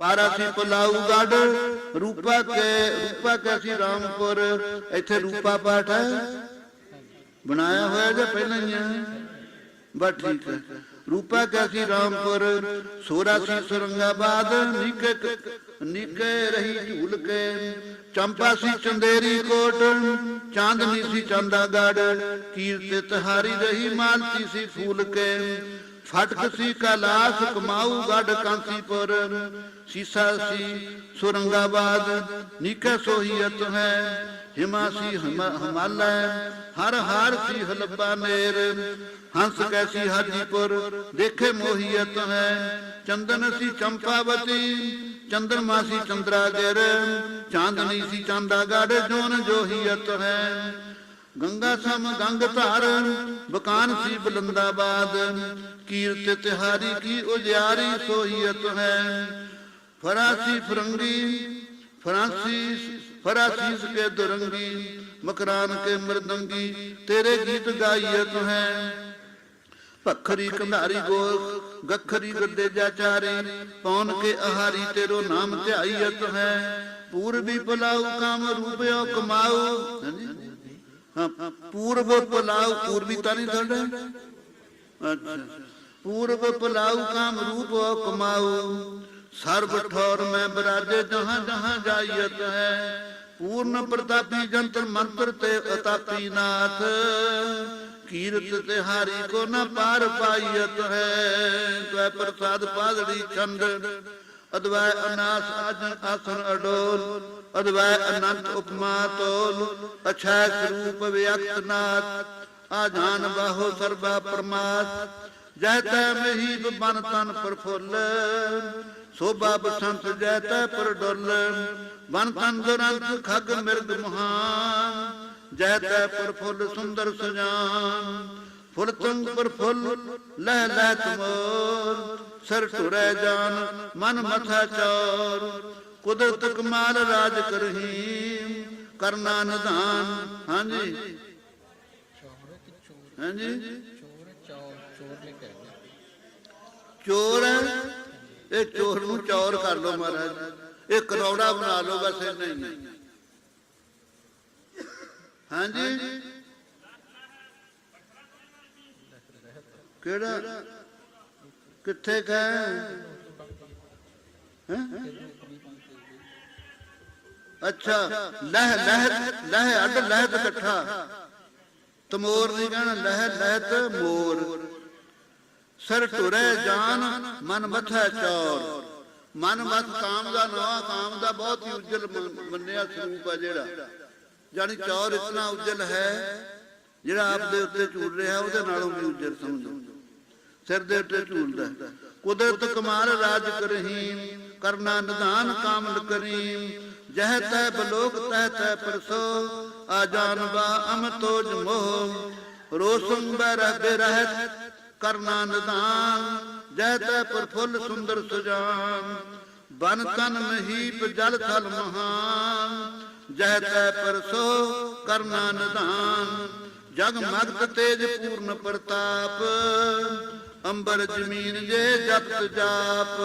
ਪਾਰਾਸੀ ਪਲਾਊ ਗੜ ਰੂਪਾ ਕੇ, ਰੂਪਾ ਕੈਸੀ ਰਾਮਪੁਰ, ਇੱਥੇ ਰੂਪਾ ਪਾਠ ਹੈ। ਬਣਾਇਆ ਹੋਇਆ ਜਾਂ ਪਹਿਲਾਂ ਹੀ ਹੈ। ਬਸ ਠੀਕ ਹੈ। ਰੂਪਾ ਕੈਸੀ ਰਾਮਪੁਰ ਸੋਰਾਸੀ ਸੁਰੰਗਾਬਾਦ, ਨਿਕੇ ਨਿਕੇ ਰਹੀ ਝੂਲ ਕੇ। ਚੰਪਾ ਸੀ ਚੰਦੇਰੀ ਕੋਟ, ਚਾਂਦਨੀ ਸੀ ਚੰਦਾਗੜ ਕੀਰਤ ਤਹਾਰੀ ਰਹੀ ਮਾਲਤੀ ਸੀ ਫੂਲ ਕੇ। ਫਟਕ ਸੀ ਕੈਲਾਸ ਕਮਾਊ ਗੜ ਕਾਂਸੀਪੁਰ। ਸੀਸਾ ਸੀ ਸੁਰੰਗਾਬਾਦ, ਨਿਕੇ ਸੋਹੀਅਤ ਹੈ ਹਿਮਾਸੀ ਹਮਾਲਾ, ਹਰ ਹਾਰ ਸੀ ਹਲਬਾ ਨੇਰ। ਹੰਸ ਕੈਸੀ ਹਾਜੀਪੁਰ, ਦੇਖੇ ਮੋਹੀਅਤ ਹੈ, ਚੰਦਨ ਸੀ ਚੰਪਾਵਤੀ ਚੰਦਰਮਾ ਸੀ ਚੰਦਰਾਗਰ ਚਾਂਦਨੀ ਸੀ ਚਾਂਦਾਗੜ ਜੋਨ ਜੋਹੀਅਤ ਹੈ। ਗੰਗਾ ਸਮ ਗੰਗ ਧਾਰ, ਬਕਾਨ ਸੀ ਬਲੰਦਾਬਾਦ। ਕੀਰਤ ਤਿਹਾਰੀ ਕੀ ਉਜਿਆਰੀ ਸੋਹੀਅਤ ਹੈ। ਫਰਾਸੀ ਫਰੰਗੀ, ਫਰਾਂਸੀ ਫਰਾਸੀਸ ਕੇ ਦੁਰੰਗੀ, ਮਕਰਾਨ ਕੇ ਮਰਦੰਗੀ, ਤੇਰੇ ਗੀਤ ਗਾਈਤ ਹੈ। ਭਖਰੀ ਕੰਧਾਰੀ ਗੋਲ, ਗਖਰੀ ਗੱਦੇ ਜਾਚਾਰੀ ਪੌਨ ਕੇ ਆਹਾਰੀ ਤੇਰੋ ਨਾਮ ਧਿਆਈਤ ਹੈ। ਪੂਰਬੀ ਪਲਾਉ ਕਾਮ ਰੂਪਿਓ ਕਮਾਉ ਹਾਂਜੀ? ਹਾਂ ਪੂਰਬ ਪਲਾਉ ਪੂਰਬੀ ਤਾਂ ਨਹੀਂ ਤੁਹਾਡਾ ਅੱਛਾ। ਪੂਰਬ ਪਲਾਉ ਕਾਮ ਰੂਪੋ ਕਮਾਉ ਸਰਬ ਠੌਰ ਮੈਂ ਬਰਾਜੇ, ਜਹਾਂ ਜਹਾਂ ਜਾਈਤ ਹੈ। ਪੂਰਨ ਪ੍ਰਤਾਪੀ ਜੰਤਰ ਮੰਤਰ ਤੇ ਅਤਾਪੀ ਨਾਥ। ਕੀਰਤ ਤੇ ਹਾਰੀ ਕੋ ਨ ਪਾਰ ਪਾਈਤ ਹੈ। ਤੈ ਪ੍ਰਸਾਦ ਪਾਦੜੀ ਛੰਦ। ਅਦਵੈ ਅਨਾਸ ਆਜਨ ਆਸਨ ਅਡੋਲ, ਅਦਵੈ ਅਨੰਤ ਉਪਮਾ ਤੋਲ, ਅਛੈ ਸਰੂਪ ਵਿਅਕਤ ਨਾਥ, ਆਜਾਨ ਬਾਹੋ ਸਰਬਾ ਪਰਮਾਤ ਜੈ ਤੈ ਮਹੀਬ ਬਨ ਤਨ ਪ੍ਰਫੁੱਲ, ਸੋਭਾ ਬਸੰਤ ਜੈ ਤੈ ਪਰਡੁੱਲ, ਬਨ ਤਨ ਦੁਰੰਤ ਖਗ ਮਿਰਗ ਮਹਾਨ, ਜੈ ਤੈ ਪ੍ਰਫੁੱਲ ਸੁੰਦਰ ਸੁਜਾਨ ਫੁੱਲ ਤੁੰਗ ਪ੍ਰਫੁੱਲ ਲਹਿ ਲਹਿ ਤੁਮੋਰ ਸਰ ਟੁਰੈ ਜਾਨ, ਮਨ ਮਥਾ ਚੌਰ। ਕੁਦਰਤ ਕਮਾਲ ਰਾਜ ਕਰਹੀ ਕਰਨਾ ਨਿਧਾਨ ਹਾਂਜੀ। ਚੋਰ ਹਾਂਜੀ। ਚੋਰ ਇਹ ਚੋਰ ਨੂੰ ਚੌਰ ਕਰ ਲੋ ਮਹਾਰਾਜ। ਇਹ ਕਰੌੜਾ ਬਣਾ ਲੋ ਬਸ ਨਹੀਂ ਹਾਂਜੀ। ਕਿਹੜਾ ਕਿੱਥੇ ਗਏ? ਅੱਛਾ, ਲਹਿ ਲਹਿ ਲਹਿ ਅੱਡ ਲਹਿਤ ਇਕੱਠਾ। ਤਮੋਰ ਨਹੀਂ ਕਹਿਣਾ, ਲਹਿ ਲਹਿਤ ਮੋਰ। ਸਰ ਟੁਰੇ ਜਾਨ, ਮਨ ਮਥੈ ਚੌਰ। ਮਨ ਮਤ ਕਾਮ ਦਾ ਨਵਾਂ, ਕਾਮ ਦਾ ਬਹੁਤ ਹੀ ਉਜਲ ਮੰਨਿਆ ਸਰੂਪ ਹੈ ਜਿਹੜਾ। ਜਾਨੀ ਚੌਰ ਇਤਨਾ ਉਜਲ ਹੈ, ਜਿਹੜਾ ਆਪ ਦੇ ਉੱਤੇ ਝੂਲ ਰਿਹਾ, ਉਹਦੇ ਨਾਲੋਂ ਵੀ ਉਜਲ ਸਮਝੋ। ਸਿਰ ਦੇ ਉੱਤੇ ਝੂਲਦਾ ਕੁਦਰਤ ਕਮਾਲ ਰਾਜ ਕਰਹੀ ਕਰਨਾ ਨਿਧਾਨ ਕਾਮਲ ਕਰੀਮ ਜਹ ਤੈ ਬਲੋਕ ਤਹ ਤੈ ਪਰਸੋ, ਆ ਜਾਨਵਾ ਅਮ ਤੋਜ ਰੋਸੰ ਬਰਹ ਬਿਰਹਤ ਕਰਨਾ ਨਿਧਾਨ। ਜਹ ਤੈ ਪ੍ਰਫੁੱਲ ਸੁੰਦਰ ਸੁਜਾਨ। ਬਨ ਤਨ ਮਹੀਪ ਜਲ ਥਲ ਮਹਾਨ। ਜਹ ਤੈ ਪਰਸੋ, ਕਰਨਾ ਨਿਧਾਨ। ਜਗ ਮਗਤ ਤੇਜ ਪੂਰਨ ਪ੍ਰਤਾਪ। ਅੰਬਰ ਜ਼ਮੀਨ ਜੇ ਜਪਤ ਜਾਪ।